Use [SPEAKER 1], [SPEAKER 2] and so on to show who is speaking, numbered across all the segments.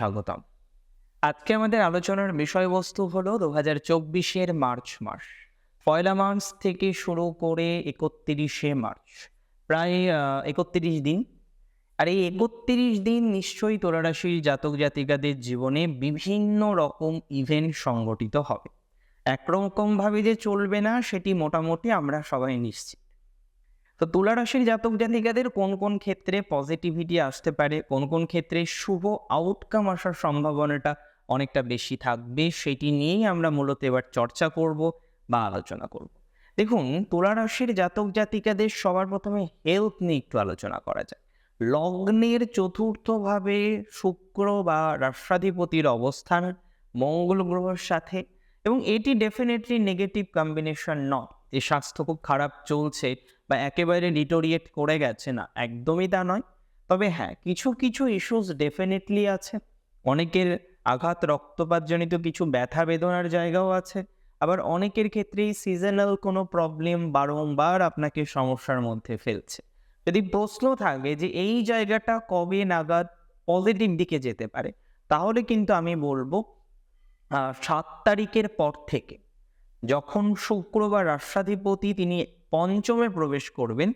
[SPEAKER 1] স্বাগতম। আজকে আমাদের আলোচনার বিষয়বস্তু হল দু হাজার চব্বিশের মার্চ মাস। পয়লা মার্চ থেকে শুরু করে একত্রিশে মার্চ, প্রায় একত্রিশ দিন। আর এই একত্রিশ দিন নিশ্চয়ই তোলারাশির জাতক জাতিকাদের জীবনে বিভিন্ন রকম ইভেন্ট সংগঠিত হবে। একরকমভাবে যে চলবে না, সেটি মোটামুটি আমরা সবাই নিশ্চিত। তো তুলা রাশির জাতক জাতিকাদের কোন কোন ক্ষেত্রে পজিটিভিটি আসতে পারে? কোন কোন ক্ষেত্রে শুভ আউটকাম আসার সম্ভাবনাটা অনেকটা বেশি থাকবে? সেটি নিয়েই আমরা মূলত এবার চর্চা করব বা আলোচনা করব। দেখুন তুলা রাশির জাতক জাতিকাদের সবার প্রথমে হেলথ নিয়ে একটু আলোচনা করা যায় লগ্নের চতুর্থভাবে শুক্র বা রাষ্ট্রাধিপতির অবস্থান মঙ্গল গ্রহের সাথে এবং এটি ডেফিনেটলি নেগেটিভ কম্বিনেশন নয় যে স্বাস্থ্য খুব খারাপ চলছে বা একেবারে ডিটোরিয়েট করে গেছে না, একদমই তা নয়। তবে হ্যাঁ কিছু কিছু ইস্যুস ডেফিনেটলি আছে। অনেকের আঘাত, রক্তপাতজনিত কিছু ব্যথা বেদনার জায়গাও আছে। আবার অনেকের ক্ষেত্রেই সিজনাল কোনো প্রবলেম বারংবার আপনাকে সমস্যার মধ্যে ফেলছে। যদি প্রশ্ন থাকে যে এই জায়গাটা কবে নাগাদ পজিটিভ দিকে যেতে পারে, তাহলে কিন্তু আমি বলব সাত তারিখের পর থেকে যখন শুক্রবার রাষ্ট্রাধিপতি তিনি পঞ্চমে প্রবেশ করবেন,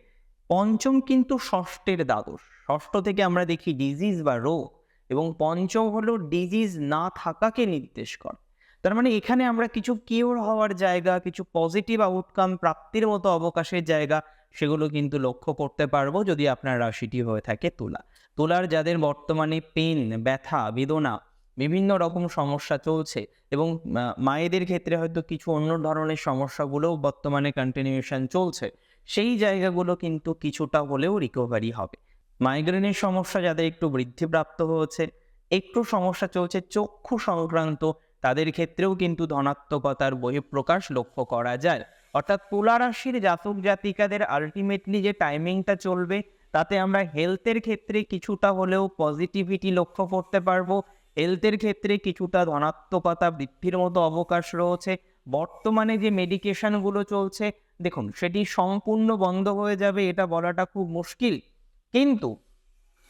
[SPEAKER 1] পঞ্চম কিন্তু ষষ্ঠের দ্বাদশ। ষষ্ঠ থেকে আমরা দেখি ডিজিজ বা রোগ, এবং পঞ্চম হলো ডিজিজ না থাকাকে নির্দেশ করে। তার মানে এখানে আমরা কিছু কিওর হওয়ার জায়গা, কিছু পজিটিভ আউটকাম প্রাপ্তির মতো অবকাশের জায়গা, সেগুলো কিন্তু লক্ষ্য করতে পারব যদি আপনার রাশিটি হয়ে থাকে তুলা। তুলার যাদের বর্তমানে পেন ব্যথা, বেদনা বিভিন্ন রকম সমস্যা চলছে এবং মায়েদের ক্ষেত্রে হয়তো কিছু অন্য ধরনের সমস্যাগুলোও বর্তমানে কন্টিনিউশন চলছে। সেই জায়গাগুলো কিন্তু কিছুটা হলেও রিকভারি হবে। মাইগ্রেনের সমস্যা যাদের একটু বৃদ্ধিপ্রাপ্ত হয়েছে, একটু সমস্যা চলছে চক্ষু সংক্রান্ত, তাদের ক্ষেত্রেও কিন্তু ধনাত্মকতার বহিঃপ্রকাশ লক্ষ্য করা যায়। অর্থাৎ তুলা রাশির জাতক জাতিকাদের আলটিমেটলি যে টাইমিংটা চলবে, তাতে আমরা হেলথের ক্ষেত্রে কিছুটা হলেও পজিটিভিটি লক্ষ্য করতে পারব হেলথের ক্ষেত্রে কিছুটা ধনাত্মকতা বৃদ্ধির মতো অবকাশ রয়েছে। বর্তমানে যে মেডিকেশনগুলো চলছে, দেখুন, সেটি সম্পূর্ণ বন্ধ হয়ে যাবে, এটা বলাটা খুব মুশকিল। কিন্তু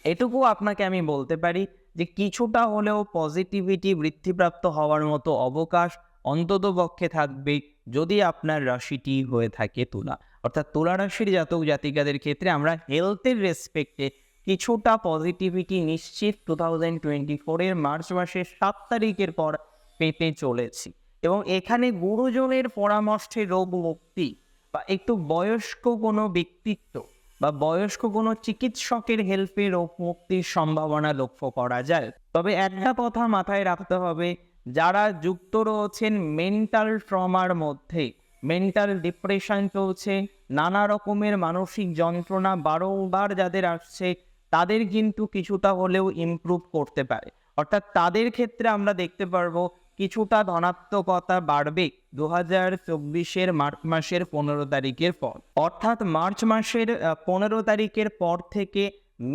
[SPEAKER 1] এটুকু আপনাকে আমি বলতে পারি যে কিছুটা হলেও পজিটিভিটি বৃদ্ধিপ্রাপ্ত হওয়ার মতো অবকাশ অন্তত পক্ষে থাকবে যদি আপনার রাশিটি হয়ে থাকে তুলা। অর্থাৎ তুলা রাশির জাতক জাতিকাদের ক্ষেত্রে আমরা হেলথের রেসপেক্টে কিছুটা পজিটিভিটি নিশ্চিত টু থাউজেন্ড টোয়েন্টি ফোরের মার্চ মাসের সাত তারিখের পর পেতে চলেছি। এবং এখানে গুরুজনের পরামর্শে রোগ মুক্তি বা একটু বয়স্ক কোনো ব্যক্তিত্ব বা বয়স্ক কোনো চিকিৎসকের হেল্পে রোগ মুক্তির সম্ভাবনা লক্ষ্য করা যায়। তবে একটা কথা মাথায় রাখতে হবে, যারা যুক্ত রয়েছেন মেন্টাল ট্রমার মধ্যে মেন্টাল ডিপ্রেশন চলছে, নানা রকমের মানসিক যন্ত্রণা বারংবার যাদের আসছে তাদের কিন্তু কিছুটা হলেও ইমপ্রুভ করতে পারে। অর্থাৎ তাদের ক্ষেত্রে আমরা দেখতে পারব কিছুটা ধনাত্মকতা বাড়বে দু হাজার চব্বিশের মার্চ মাসের পনেরো তারিখের পর। অর্থাৎ মার্চ মাসের পনেরো তারিখের পর থেকে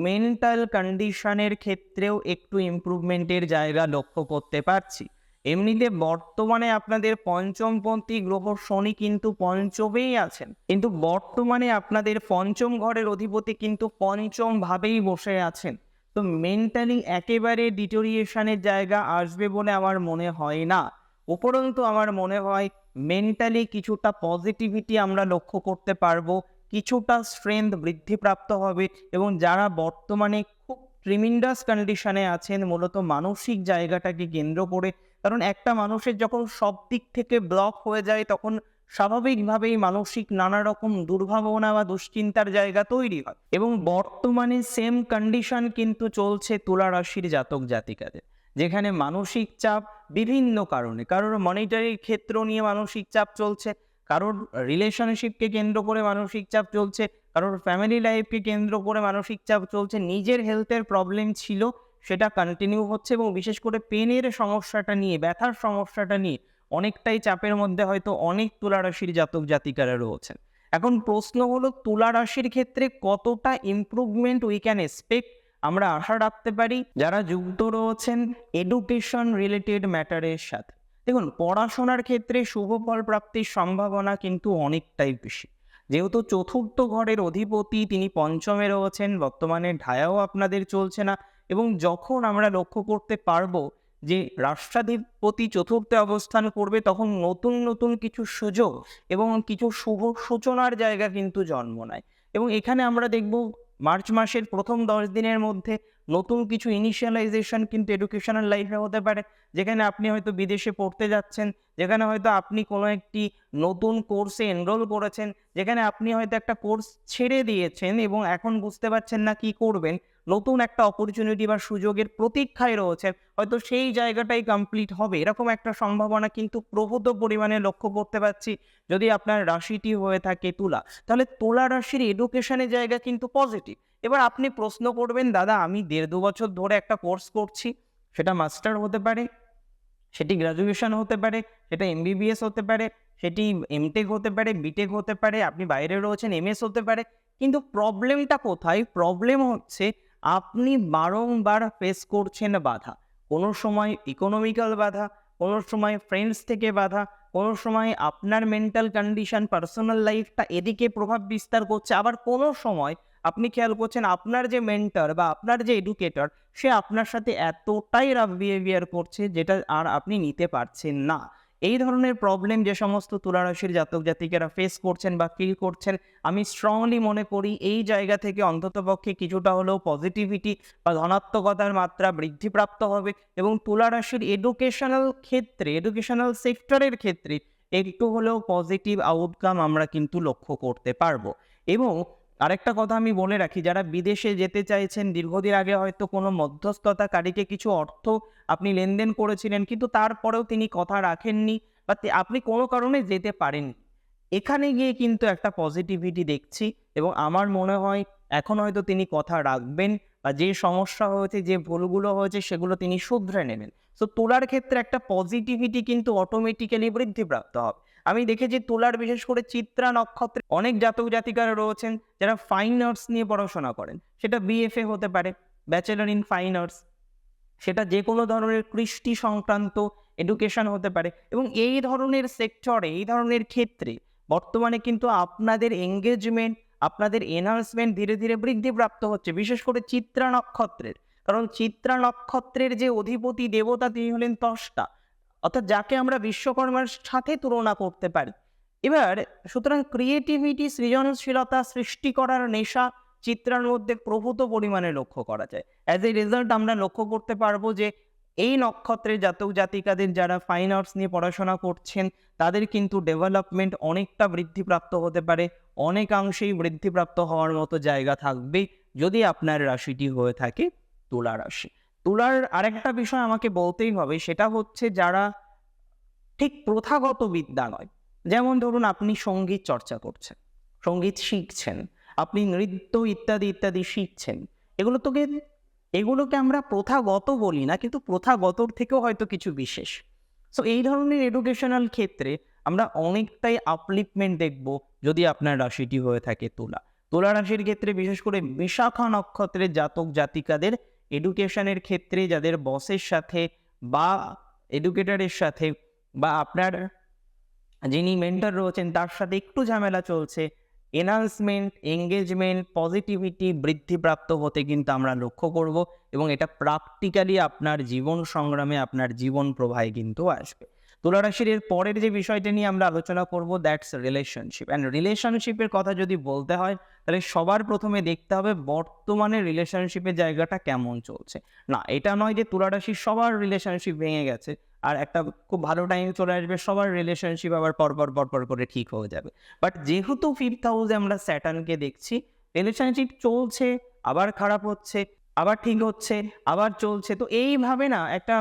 [SPEAKER 1] মেন্টাল কন্ডিশনের ক্ষেত্রেও একটু ইমপ্রুভমেন্টের জায়গা লক্ষ্য করতে পারছি। এমনিতে বর্তমানে আপনাদের পঞ্চমপন্থী গ্রহ শনি কিন্তু পঞ্চমেই আছেন। কিন্তু বর্তমানে আপনাদের পঞ্চম ঘরের অধিপতি কিন্তু পঞ্চম ভাবেই বসে আছেন। তো মেন্টালি একেবারে ডিটোরিয়েশনের জায়গা আসবে বলে আমার মনে হয় না। উপরন্তু আমার মনে হয় মেন্টালি কিছুটা পজিটিভিটি আমরা লক্ষ্য করতে পারব, কিছুটা স্ট্রেংথ বৃদ্ধিপ্রাপ্ত হবে এবং যারা বর্তমানে খুব ট্রিমিন্ডাস কন্ডিশনে আছেন, মূলত মানসিক জায়গাটাকে কেন্দ্র করে কারণ একটা মানুষের যখন সব দিক থেকে ব্লক হয়ে যায়, তখন স্বাভাবিকভাবেই মানসিক নানা রকম দুর্ভাবনা বা দুশ্চিন্তার জায়গা তৈরি হয়। এবং বর্তমানে সেম কন্ডিশন কিন্তু চলছে তুলা রাশির জাতক জাতিকাদের, যেখানে মানসিক চাপ বিভিন্ন কারণে, কারোর মনিটারির ক্ষেত্র নিয়ে মানসিক চাপ চলছে, কারোর রিলেশনশিপকে কেন্দ্র করে মানসিক চাপ চলছে, কারোর ফ্যামিলি লাইফকে কেন্দ্র করে মানসিক চাপ চলছে, নিজের হেলথের প্রবলেম ছিল সেটা কন্টিনিউ হচ্ছে এবং বিশেষ করে পেনের সমস্যাটা নিয়ে, ব্যথার সমস্যাটা নিয়ে অনেকটাই চাপের মধ্যে হয়তো অনেক তুলা রাশির জাতক জাতিকারা রয়েছেন। এখন প্রশ্ন হলো তুলা রাশির ক্ষেত্রে কতটা ইমপ্রুভমেন্ট উই ক্যান এক্সপেক্ট আমরা আশা রাখতে পারি যারা যুক্ত রয়েছেন এডুকেশন রিলেটেড ম্যাটারের সাথে। দেখুন, পড়াশোনার ক্ষেত্রে শুভ ফল প্রাপ্তির সম্ভাবনা কিন্তু অনেকটাই বেশি। যেহেতু চতুর্থ ঘরের অধিপতি, তিনি পঞ্চমে রয়েছেন, বর্তমানে ঢায়াও আপনাদের চলছে না। এবং যখন আমরা লক্ষ্য করতে পারব যে রাষ্ট্রাধিপতি চতুর্থে অবস্থান করবে, তখন নতুন নতুন কিছু সুযোগ এবং কিছু শুভ সূচনার জায়গা কিন্তু জন্ম নেয়। এবং এখানে আমরা দেখব মার্চ মাসের প্রথম দশ দিনের মধ্যে নতুন কিছু ইনিশিয়ালাইজেশন কিন্তু এডুকেশনাল লাইফে হতে পারে, যেখানে আপনি হয়তো বিদেশে পড়তে যাচ্ছেন, যেখানে হয়তো আপনি কোনো একটি নতুন কোর্সে এনরোল করেছেন, যেখানে আপনি হয়তো একটা কোর্স ছেড়ে দিয়েছেন এবং এখন বুঝতে পারছেন না কি করবেন। নতুন একটা অপরচুনিটি বা সুযোগের প্রতীক্ষায় রয়েছেন হয়তো সেই জায়গাটাই কমপ্লিট হবে। এরকম একটা সম্ভাবনা কিন্তু প্রভূত পরিমাণে লক্ষ্য করতে পারছি, যদি আপনার রাশিটি হয়ে থাকে তুলা। তাহলে তুলা রাশির এডুকেশনের জায়গা কিন্তু পজিটিভ এবার আপনি প্রশ্ন করবেন, দাদা, আমি দেড় দু বছর ধরে একটা কোর্স করছি, সেটা মাস্টার হতে পারে, সেটি গ্র্যাজুয়েশন হতে পারে, সেটা এমবিবিএস হতে পারে, সেটি এমটেক হতে পারে বিটেক হতে পারে, আপনি বাইরে রয়েছেন এমএস হতে পারে, কিন্তু প্রবলেমটা কোথায়? প্রবলেম হচ্ছে আপনি বারংবার ফেস করছেন বাধা। কোনো সময় ইকোনমিক্যাল বাধা, কোনো সময় ফ্রেন্ডস থেকে বাধা, কোনো সময় আপনার মেন্টাল কন্ডিশন পার্সোনাল লাইফটা এদিকে প্রভাব বিস্তার করছে। আবার কোনো সময় আপনি খেয়াল করছেন আপনার যে মেন্টর বা আপনার যে এডুকেটর সে আপনার সাথে এতটাই রাফ বিহেভিয়ার করছে যেটা আর আপনি নিতে পারছেন না। এই ধরনের প্রবলেম যে সমস্ত তুলারাশির জাতক জাতিকেরা ফেস করছেন বা ফিল করছেন, আমি স্ট্রংলি মনে করি এই জায়গা থেকে অন্ততপক্ষে কিছুটা হলেও পজিটিভিটি বা ধনাত্মকতার মাত্রা বৃদ্ধিপ্রাপ্ত হবে এবং তুলারাশির এডুকেশনাল ক্ষেত্রে এডুকেশনাল সেক্টরের ক্ষেত্রে একটু হলেও পজিটিভ আউটকাম আমরা কিন্তু লক্ষ্য করতে পারব। এবং আরেকটা কথা আমি বলে রাখি, যারা বিদেশে যেতে চাইছেন, দীর্ঘদিন আগে হয়তো কোনো মধ্যস্থতাকারীকে কিছু অর্থ আপনি লেনদেন করেছিলেন, কিন্তু তারপরেও তিনি কথা রাখেননি বা আপনি কোনো কারণে যেতে পারেননি। এখানে গিয়ে কিন্তু একটা পজিটিভিটি দেখছি এবং আমার মনে হয় এখন হয়তো তিনি কথা রাখবেন বা যে সমস্যা হয়েছে, যে ভুলগুলো হয়েছে, সেগুলো তিনি শুধরে নেবেন। তো তোলার ক্ষেত্রে একটা পজিটিভিটি কিন্তু অটোমেটিক্যালি বৃদ্ধিপ্রাপ্ত হবে। আমি দেখেছি তোলার, বিশেষ করে চিত্রা নক্ষত্রে অনেক জাতক জাতিকারা রয়েছেন যারা ফাইন আর্টস নিয়ে পড়াশোনা করেন। সেটা বিএফএ হতে পারে ব্যাচেলর ইন ফাইন আর্টস সেটা যে কোনো ধরনের কৃষ্টি সংক্রান্ত এডুকেশন হতে পারে এবং এই ধরনের সেক্টরে এই ধরনের ক্ষেত্রে বর্তমানে কিন্তু আপনাদের এঙ্গেজমেন্ট আপনাদের এনহান্সমেন্ট ধীরে ধীরে বৃদ্ধিপ্রাপ্ত হচ্ছে, বিশেষ করে চিত্রা নক্ষত্রের। কারণ চিত্রা নক্ষত্রের যে অধিপতি দেবতা তিনি হলেন ত্বষ্টা অর্থাৎ যাকে আমরা বিশ্বকর্মার সাথে তুলনা করতে পারি। এবার সুতরাং ক্রিয়েটিভিটি সৃজনশীলতা সৃষ্টি করার নেশা চিত্রার মধ্যে প্রভূত পরিমাণে লক্ষ্য করা যায়। অ্যাজ এ রেজাল্ট আমরা লক্ষ্য করতে পারব যে এই নক্ষত্রে জাতক জাতিকাদের যারা ফাইন আর্টস নিয়ে পড়াশোনা করছেন, তাদের কিন্তু ডেভেলপমেন্ট অনেকটা বৃদ্ধিপ্রাপ্ত হতে পারে। অনেকাংশেই বৃদ্ধিপ্রাপ্ত হওয়ার মতো জায়গা থাকবে যদি আপনার রাশিটি হয়ে থাকে তুলা রাশি। তুলার আরেকটা বিষয় আমাকে বলতেই হবে, সেটা হচ্ছে যারা ঠিক প্রথাগত বিদ্যা নয়। যেমন ধরুন আপনি সংগীত চর্চা করছেন, সংগীত শিখছেন, আপনি নৃত্য ইত্যাদি ইত্যাদি শিখছেন, এগুলো তোকে এগুলোকে আমরা প্রথাগত বলি না, কিন্তু প্রথাগতর থেকেও হয়তো কিছু বিশেষ। সো এই ধরনের এডুকেশনাল ক্ষেত্রে আমরা অনেকটাই আপলিপমেন্ট দেখব যদি আপনার রাশিটি হয়ে থাকে তুলা। তুলা রাশির ক্ষেত্রে বিশেষ করে বিশাখা নক্ষত্রের জাতক জাতিকাদের এডুকেশনের ক্ষেত্রে যাদের বসের সাথে বা এডুকেটরের সাথে বা আপনার যিনি মেন্টর রয়েছেন, তার সাথে একটু ঝামেলা চলছে। এনহান্সমেন্ট এঙ্গেজমেন্ট পজিটিভিটি বৃদ্ধিপ্রাপ্ত হতে কিন্তু আমরা লক্ষ্য করব এবং এটা প্র্যাকটিক্যালি আপনার জীবন সংগ্রামে, আপনার জীবন প্রবাহে কিন্তু আসবে। তুলারাশির এর পরের যে বিষয়টা নিয়ে আমরা আলোচনা করব দ্যাটস রিলেশনশিপ অ্যান্ড রিলেশনশিপের কথা যদি বলতে হয় তাহলে সবার প্রথমে দেখতে হবে বর্তমানে রিলেশনশিপের জায়গাটা কেমন চলছে। না, এটা নয় যে তুলারাশির সবার রিলেশনশিপ ভেঙে গেছে আর একটা খুব ভালো টাইম চলে আসবে, সবার রিলেশনশিপ আবার পরপর পরপর করে ঠিক হয়ে যাবে। বাট যেহেতু ফিফথ হাউসে আমরা স্যাটার্নকে দেখছি রিলেশনশিপ চলছে, আবার খারাপ হচ্ছে, আবার ঠিক হচ্ছে, আবার চলছে। তো এইভাবে না একটা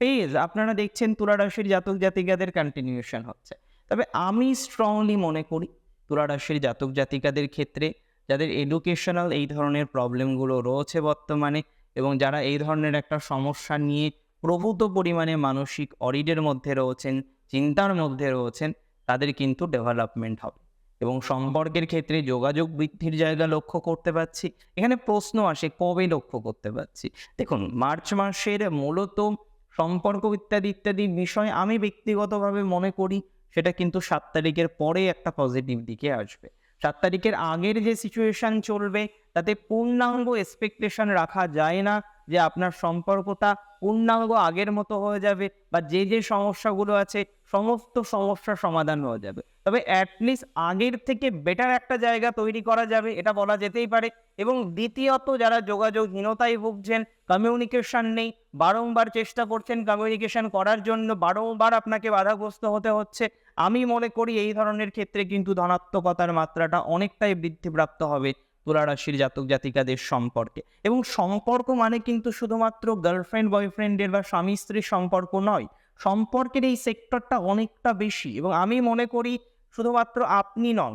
[SPEAKER 1] পেজ আপনারা দেখছেন তুলা রাশির জাতক জাতিকাদের কন্টিনিউশন হচ্ছে। তবে আমি স্ট্রংলি মনে করি তুলা রাশির জাতক জাতিকাদের ক্ষেত্রে যাদের এডুকেশনাল এই ধরনের প্রবলেমগুলো রয়েছে বর্তমানে এবং যারা এই ধরনের একটা সমস্যা নিয়ে প্রভূত পরিমাণে মানসিক অরিডের মধ্যে রয়েছেন, চিন্তার মধ্যে রয়েছেন, তাদের কিন্তু ডেভেলপমেন্ট হবে। এবং সম্পর্কের ক্ষেত্রে যোগাযোগ বৃদ্ধির জায়গা লক্ষ্য করতে পারছি। এখানে প্রশ্ন আসে, কবে লক্ষ্য করতে পারছি? দেখুন, মার্চ মাসের মূলত সম্পর্ক ইত্যাদি ইত্যাদি বিষয় আমি ব্যক্তিগতভাবে মনে করি সেটা কিন্তু সাত তারিখের পরে একটা পজিটিভ দিকে আসবে। সাত তারিখের আগের যে সিচুয়েশান চলবে, তাতে পূর্ণাঙ্গ এক্সপেকটেশন রাখা যায় না যে আপনার সম্পর্কটা পূর্ণাঙ্গ আগের মতো হয়ে যাবে বা যে যে সমস্যাগুলো আছে, সমস্ত সমস্যার সমাধান হয়ে যাবে। তবে অ্যাটলিস্ট আগের থেকে বেটার একটা জায়গা তৈরি করা যাবে, এটা বলা যেতেই পারে। এবং দ্বিতীয়ত, যারা যোগাযোগহীনতায় ভুগছেন কমিউনিকেশন নেই, বারংবার চেষ্টা করছেন কমিউনিকেশন করার জন্য, বারংবার আপনাকে বাধাগ্রস্ত হতে হচ্ছে। আমি মনে করি এই ধরনের ক্ষেত্রে কিন্তু ধনাত্মকতার মাত্রাটা অনেকটাই বৃদ্ধিপ্রাপ্ত হবে তুলা রাশির জাতক জাতিকাদের সম্পর্কে। এবং সম্পর্ক মানে কিন্তু শুধুমাত্র গার্লফ্রেন্ড বয়ফ্রেন্ডের বা স্বামী স্ত্রীর সম্পর্ক নয়, সম্পর্কের এই সেক্টরটা অনেকটা বেশি। এবং আমি মনে করি শুধুমাত্র আপনি নন,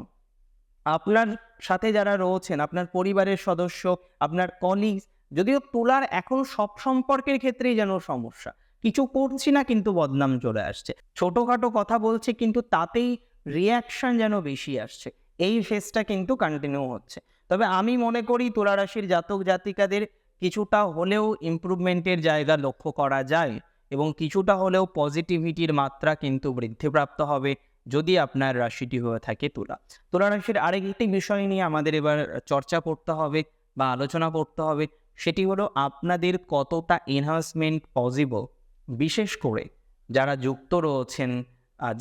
[SPEAKER 1] আপনার সাথে যারা রয়েছেন, আপনার পরিবারের সদস্য, আপনার কলিগস যদিও তোলার এখন সব সম্পর্কের ক্ষেত্রেই যেন সমস্যা, কিছু করছি না কিন্তু বদনাম চলে আসছে। ছোটোখাটো কথা বলছে কিন্তু তাতেই রিয়াকশন যেন বেশি আসছে, এই ফেসটা কিন্তু কন্টিনিউ হচ্ছে। তবে আমি মনে করি তুলা রাশির জাতক জাতিকাদের কিছুটা হলেও ইমপ্রুভমেন্টের জায়গা লক্ষ্য করা যায় এবং কিছুটা হলেও পজিটিভিটির মাত্রা কিন্তু বৃদ্ধিপ্রাপ্ত হবে। যদি আপনার রাশিটি হয়ে থাকে তুলা। তুলা রাশির আরেকটি বিষয় নিয়ে আমাদের এবার চর্চা করতে হবে বা আলোচনা করতে হবে, সেটি হলো আপনাদের কতটা এনহান্সমেন্ট পসিবল বিশেষ করে যারা যুক্ত রয়েছেন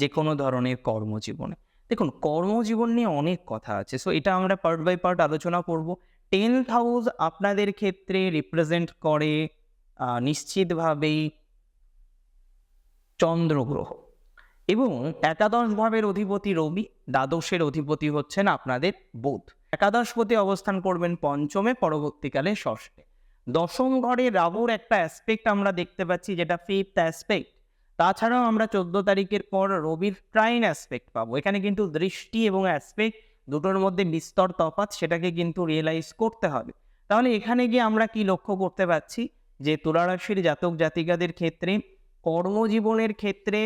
[SPEAKER 1] যে কোনো ধরনের কর্মজীবনে। দেখুন, কর্মজীবন নিয়ে অনেক কথা আছে সো এটা আমরা পার্ট বাই পার্ট আলোচনা করব। টেন্থ হাউস আপনাদের ক্ষেত্রে রিপ্রেজেন্ট করে নিশ্চিতভাবেই চন্দ্রগ্রহ। এবং একাদশ ভাবের অধিপতি রবি, দ্বাদশের অধিপতি হচ্ছেন আপনাদের বুধ। একাদশপতি অবস্থান করবেন পঞ্চমে, পরবর্তীকালে ষষ্ঠে। দশম ঘরে রাহুর একটা অ্যাসপেক্ট আমরা দেখতে পাচ্ছি, যেটা ফিফথ অ্যাসপেক্ট তাছাড়াও আমরা চোদ্দ তারিখের পর রবির ট্রাইন অ্যাসপেক্ট পাবো। এখানে কিন্তু দৃষ্টি এবং অ্যাসপেক্ট দুটোর মধ্যে বিস্তর তফাৎ, সেটাকে কিন্তু রিয়েলাইজ করতে হবে। তাহলে এখানে গিয়ে আমরা কি লক্ষ্য করতে পারছি যে তুলারাশির জাতক জাতিকাদের ক্ষেত্রে কর্মজীবনের ক্ষেত্রে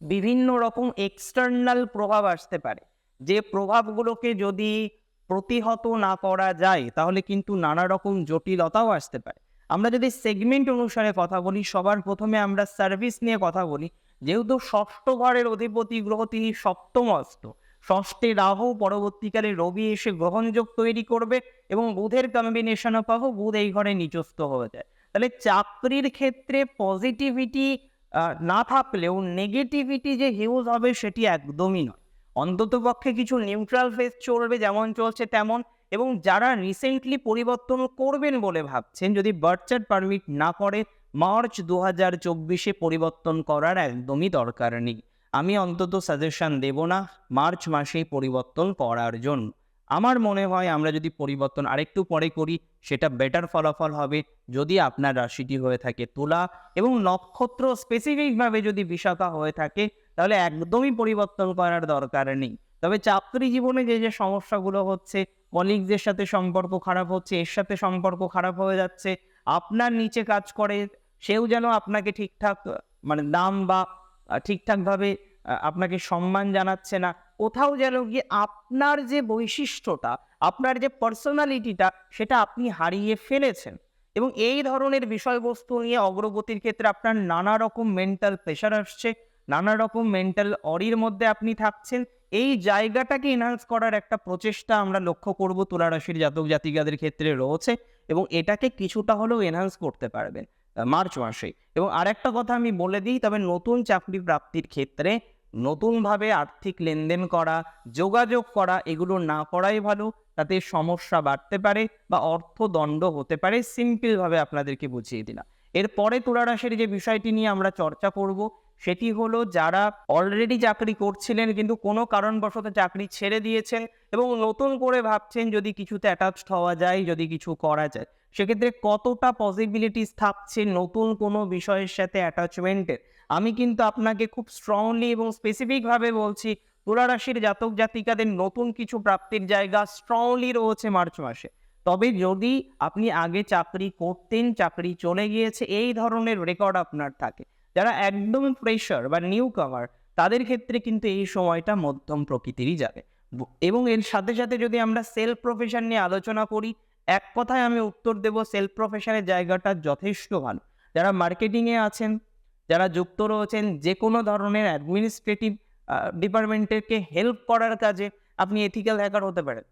[SPEAKER 1] বিভিন্ন রকম এক্সটার্নাল প্রভাব আসতে পারে। যে প্রভাবগুলোকে যদি প্রতিহত না করা যায়, তাহলে কিন্তু নানা রকম জটিলতাও আসতে পারে। আমরা যদি সেগমেন্ট অনুসারে কথা বলি, সবার প্রথমে আমরা সার্ভিস নিয়ে কথা বলি। যেহেতু ষষ্ঠ ঘরের অধিপতি গ্রহ তিনি সপ্তমস্ত ষষ্ঠে রাহু, পরবর্তীকালে রবি এসে গ্রহণযোগ তৈরি করবে এবং বুধের কম্বিনেশনও পাবো, বুধ এই ঘরে নিচস্থ হয়ে যায়। তাহলে চাকরির ক্ষেত্রে পজিটিভিটি না থাকলেও নেগেটিভিটি যে হিউজ হবে সেটি একদমই নয়। অন্তত পক্ষে কিছু নিউট্রাল ফেস চলবে, যেমন চলছে তেমন, এবং যারা রিসেন্টলি পরিবর্তন করবেন বলে ভাবছেন, যদি বার্থ চার্ট পারমিট না করে মার্চ দু হাজার চব্বিশে পরিবর্তন করার একদমই দরকার নেই। আমি অন্তত সাজেশন দেব না মার্চ মাসেই পরিবর্তন করার জন্য। আমার মনে হয় আমরা যদি পরিবর্তন আরেকটু পরে করি, সেটা বেটার ফলাফল হবে যদি আপনার রাশিটি হয়ে থাকে তুলা এবং নক্ষত্র স্পেসিফিকভাবে যদি বিশাখা হয়ে থাকে, তাহলে একদমই পরিবর্তন করার দরকার নেই। তবে চাকরি জীবনে যে যে সমস্যাগুলো হচ্ছে কলিগদের সাথে সম্পর্ক খারাপ হচ্ছে, এর সাথে সম্পর্ক খারাপ হয়ে যাচ্ছে, আপনার নিচে কাজ করে, সেও যেন আপনাকে ঠিকঠাক মানে দাম বা ঠিকঠাকভাবে আপনাকে সম্মান জানাচ্ছে না কোথাও যেন গিয়ে আপনার যে বৈশিষ্ট্যটা, আপনার যে পার্সোনালিটিটা সেটা আপনি হারিয়ে ফেলেছেন। এবং এই ধরনের বিষয়বস্তু নিয়ে অগ্রগতির ক্ষেত্রে আপনার নানা রকম মেন্টাল প্রেশার আসছে, নানা রকম মেন্টাল অরির মধ্যে আপনি থাকছেন। এই জায়গাটাকে এনহান্স করার একটা প্রচেষ্টা আমরা লক্ষ্য করব তুলা রাশির জাতক জাতিকাদের ক্ষেত্রে রয়েছে এবং এটাকে কিছুটা হলেও এনহান্স করতে পারবেন মার্চ মাসে। এবং আরেকটা কথা আমি বলে দিই, তবে নতুন চাকরি প্রাপ্তির ক্ষেত্রে নতুনভাবে আর্থিক লেনদেন করা, যোগাযোগ করা, এগুলো না করাই ভালো। তাতে সমস্যা বাড়তে পারে বা অর্থদণ্ড হতে পারে। সিম্পলভাবে আপনাদেরকে বুঝিয়ে দিলাম। এরপরে তুলা রাশির যে বিষয়টি নিয়ে আমরা চর্চা করব সেটি হলো যারা অলরেডি চাকরি করছিলেন কিন্তু কোনো কারণবশত চাকরি ছেড়ে দিয়েছেন এবং নতুন করে ভাবছেন যদি কিছুতে অ্যাটাচড হওয়া যায়, যদি কিছু করা যায়। সেক্ষেত্রে কতটা পসিবিলিটিস থাকছে নতুন কোনো বিষয়ের সাথে অ্যাটাচমেন্টের আমি কিন্তু আপনাকে খুব স্ট্রংলি এবং স্পেসিফিকভাবে বলছি তুলা রাশির জাতক জাতিকাদের নতুন কিছু প্রাপ্তির জায়গা স্ট্রংলি রয়েছে মার্চ মাসে। তবে যদি আপনি আগে চাকরি করতেন, চাকরি চলে গিয়েছে, এই ধরনের রেকর্ড আপনার থাকে। যারা একদম ফ্রেশার বা নিউ কামার তাদের ক্ষেত্রে কিন্তু এই সময়টা মধ্যম প্রকৃতিরই যাবে। এবং এর সাথে সাথে যদি আমরা সেলফ প্রফেশন নিয়ে আলোচনা করি, এক কথায় আমি উত্তর দেব সেলফ প্রফেশনের জায়গাটা যথেষ্ট ভালো। যারা মার্কেটিংয়ে আছেন, যারা যুক্ত রয়েছেন যে কোনো ধরনের অ্যাডমিনিস্ট্রেটিভ ডিপার্টমেন্টেরকে হেল্প করার কাজে আপনি এথিক্যাল হ্যাকার হতে পারেন।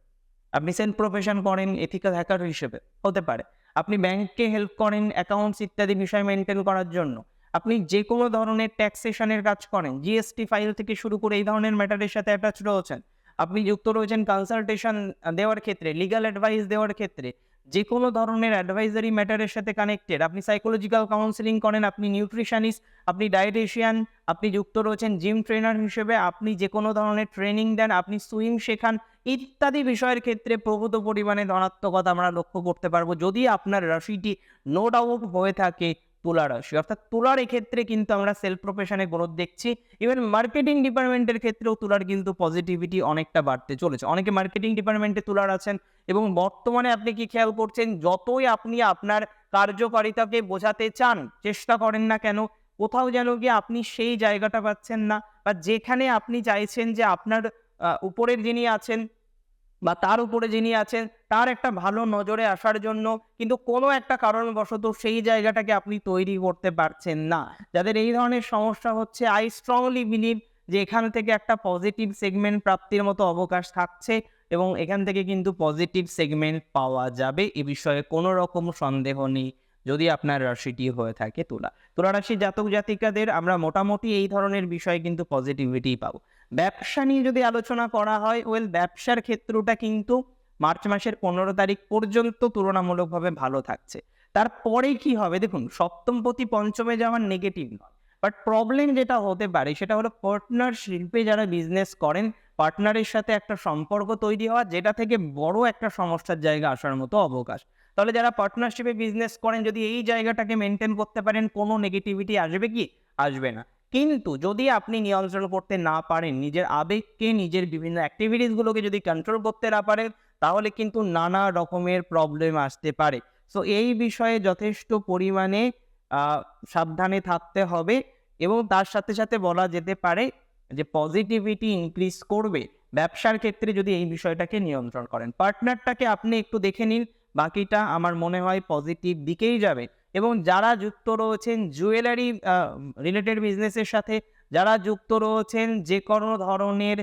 [SPEAKER 1] আপনি সেলফ প্রফেশন করেন এথিক্যাল হ্যাকার হিসেবে হতে পারে। আপনি ব্যাংককে হেল্প করেন অ্যাকাউন্টস ইত্যাদি বিষয় মেনটেন করার জন্য। আপনি যে কোনো ধরনের ট্যাক্সেশনের কাজ করেন জিএসটি ফাইল থেকে শুরু করে এই ধরনের ম্যাটারের সাথে অ্যাটাচ রয়েছেন, আপনি যুক্ত রয়েছেন কনসালটেশন দেওয়ার ক্ষেত্রে লিগাল অ্যাডভাইস দেওয়ার ক্ষেত্রে যে কোনো ধরনের অ্যাডভাইজারি ম্যাটারের সাথে কানেক্টেড আপনি সাইকোলজিক্যাল কাউন্সিলিং করেন, আপনি নিউট্রিশনিস্ট আপনি ডায়েটেশিয়ান আপনি যুক্ত রয়েছেন জিম ট্রেনার হিসেবে, আপনি যে কোনো ধরনের ট্রেনিং দেন, আপনি সুইম শেখান, ইত্যাদি বিষয়ের ক্ষেত্রে প্রভূত পরিমাণে ধনাত্মকতা আমরা লক্ষ্য করতে পারব। যদি আপনার রাশিটি নো ডাউট হয়ে থাকে তুলা রাশি। অর্থাৎ তুলার এক্ষেত্রে কিন্তু আমরা সেলফ প্রফেশনে গ্রোথ দেখছি। ইভেন মার্কেটিং ডিপার্টমেন্টের ক্ষেত্রেও তুলার কিন্তু পজিটিভিটি অনেকটা বাড়তে চলেছে। অনেকে মার্কেটিং ডিপার্টমেন্টে তুলার আছেন এবং বর্তমানে আপনি কি খেয়াল করছেন? যতই আপনি আপনার কার্যকারিতাকে বোঝাতে চান, চেষ্টা করেন না কেন, কোথাও যেন গিয়ে আপনি সেই জায়গাটা পাচ্ছেন না বা যেখানে আপনি চাইছেন যে আপনার উপরের যিনি আছেন বা তার উপরে যিনি আছেন, তার একটা ভালো নজরে আসার জন্য কিন্তু কোনো একটা কারণবশত সেই জায়গাটাকে আপনি তৈরি করতে পারছেন না। যাদের এই ধরনের সমস্যা হচ্ছে আই স্ট্রংলি বিলিভ যে এখান থেকে একটা পজিটিভ সেগমেন্ট প্রাপ্তির মতো অবকাশ থাকছে এবং এখান থেকে কিন্তু পজিটিভ সেগমেন্ট পাওয়া যাবে। এ বিষয়ে কোনো রকম সন্দেহ নেই, যদি আপনার রাশিটি হয়ে থাকে তুলা। তুলা রাশি জাতক জাতিকাদের আমরা মোটামুটি এই ধরনের বিষয়ে কিন্তু পজিটিভিটি পাবো। ব্যবসা নিয়ে যদি আলোচনা করা হয় ওয়েল ব্যবসার ক্ষেত্রটা কিন্তু মার্চ মাসের পনেরো তারিখ পর্যন্ত তুলনামূলকভাবে ভালো থাকছে। তারপরে কি হবে? দেখুন সপ্তমপতি পঞ্চমে যাওয়ার নেগেটিভ নয়। বাট প্রবলেম যেটা হতে পারে, সেটা হলো পার্টনারশিপে যারা বিজনেস করেন পার্টনারের সাথে একটা সম্পর্ক তৈরি হওয়া, যেটা থেকে বড় একটা সমস্যার জায়গা আসার মতো অবকাশ। তাহলে যারা পার্টনারশিপে বিজনেস করেন, যদি এই জায়গাটাকে মেনটেন করতে পারেন, কোনো নেগেটিভিটি আসবে কি? আসবে না। কিন্তু যদি আপনি নিয়ন্ত্রণ করতে না পারেন, নিজের আবেগকে, নিজের বিভিন্ন অ্যাক্টিভিটিসগুলোকে যদি কন্ট্রোল করতে না পারেন, তাহলে কিন্তু নানা রকমের প্রবলেম আসতে পারে। সো এই বিষয়ে যথেষ্ট পরিমাণে সাবধানে থাকতে হবে এবং তার সাথে সাথে বলা যেতে পারে যে পজিটিভিটি ইনক্রিজ করবে। ব্যবসার ক্ষেত্রে যদি এই বিষয়টাকে নিয়ন্ত্রণ করেন। পার্টনারটাকে আপনি একটু দেখে নিন। বাকিটা আমার মনে হয় পজিটিভ দিকেই যাবে। এবং যারা যুক্ত রয়েছেন জুয়েলারি রিলেটেড বিজনেসের সাথে, যারা যুক্ত রয়েছেন যে কোনো ধরনের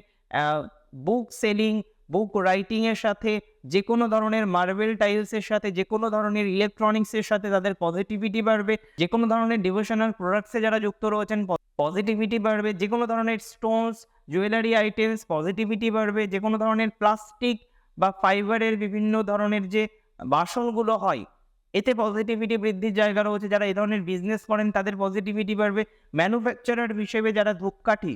[SPEAKER 1] বুক সেলিং বুক রাইটিংয়ের সাথে, যে কোনো ধরনের মার্বেল টাইলসের সাথে, যে কোনো ধরনের ইলেকট্রনিক্সের সাথে তাদের পজিটিভিটি বাড়বে, যে কোনো ধরনের ডিভোশনাল প্রোডাক্টসে যারা যুক্ত রয়েছেন পজিটিভিটি বাড়বে, যে কোনো ধরনের স্টোনস জুয়েলারি আইটেমস পজিটিভিটি বাড়বে, যে কোনো ধরনের প্লাস্টিক বা ফাইবারের বিভিন্ন ধরনের যে বাসনগুলো হয় এতে পজিটিভিটি বৃদ্ধির জায়গা রয়েছে। যারা এই ধরনের বিজনেস করেন, তাদের পজিটিভিটি বাড়বে। ম্যানুফ্যাকচারার হিসেবে যারা ধূপকাঠি,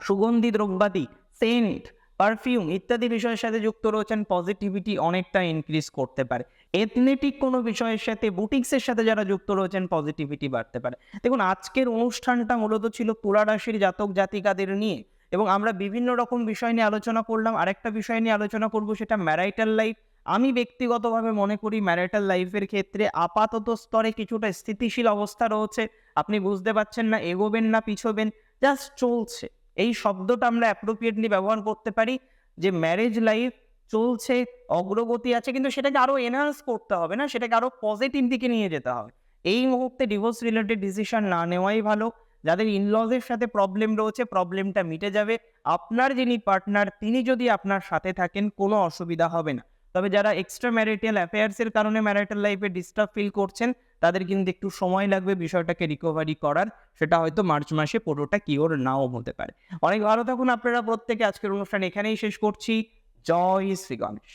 [SPEAKER 1] সুগন্ধি দ্রব্যাদি সেন্ট পারফিউম ইত্যাদি বিষয়ের সাথে যুক্ত রয়েছেন পজিটিভিটি অনেকটা ইনক্রিজ করতে পারে। এথলেটিক কোনো বিষয়ের সাথে বুটিক্সের সাথে যারা যুক্ত রয়েছেন পজিটিভিটি বাড়তে পারে। দেখুন, আজকের অনুষ্ঠানটা মূলত ছিল তুলা রাশির জাতক জাতিকাদের নিয়ে। এবং আমরা বিভিন্ন রকম বিষয় নিয়ে আলোচনা করলাম। আরেকটা বিষয় নিয়ে আলোচনা করব, সেটা ম্যারাইটাল লাইফ আমি ব্যক্তিগতভাবে মনে করি ম্যারিটাল লাইফের ক্ষেত্রে আপাতত স্তরে কিছুটা স্থিতিশীল অবস্থা রয়েছে। আপনি বুঝতে পারছেন না, এগোবেন না, পিছোবেন জাস্ট চলছে। এই শব্দটা আমরা অ্যাপ্রোপ্রিয়েটলি ব্যবহার করতে পারি যে ম্যারেজ লাইফ চলছে, অগ্রগতি আছে, কিন্তু সেটাকে আরও এনহান্স করতে হবে না, সেটাকে আরও পজিটিভ দিকে নিয়ে যেতে হবে। এই মুহূর্তে ডিভোর্স রিলেটেড ডিসিশন না নেওয়াই ভালো। যাদের ইনলজের সাথে প্রবলেম রয়েছে প্রবলেমটা মিটে যাবে। আপনার যিনি পার্টনার তিনি যদি আপনার সাথে থাকেন, কোনো অসুবিধা হবে না। তবে যারা এক্সট্রা ম্যারিটাল অ্যাফেয়ার্সের কারণে ম্যারিটাল লাইফে ডিস্টার্ব ফিল করছেন, তাদের কিন্তু একটু সময় লাগবে বিষয়টাকে রিকভারি করার। সেটা হয়তো মার্চ মাসে পুরোটা কিওর নাও হতে পারে। অনেক ভালো থাকুন আপনারা প্রত্যেকে। আজকের অনুষ্ঠান এখানেই শেষ করছি। জয় শ্রী গণেশ।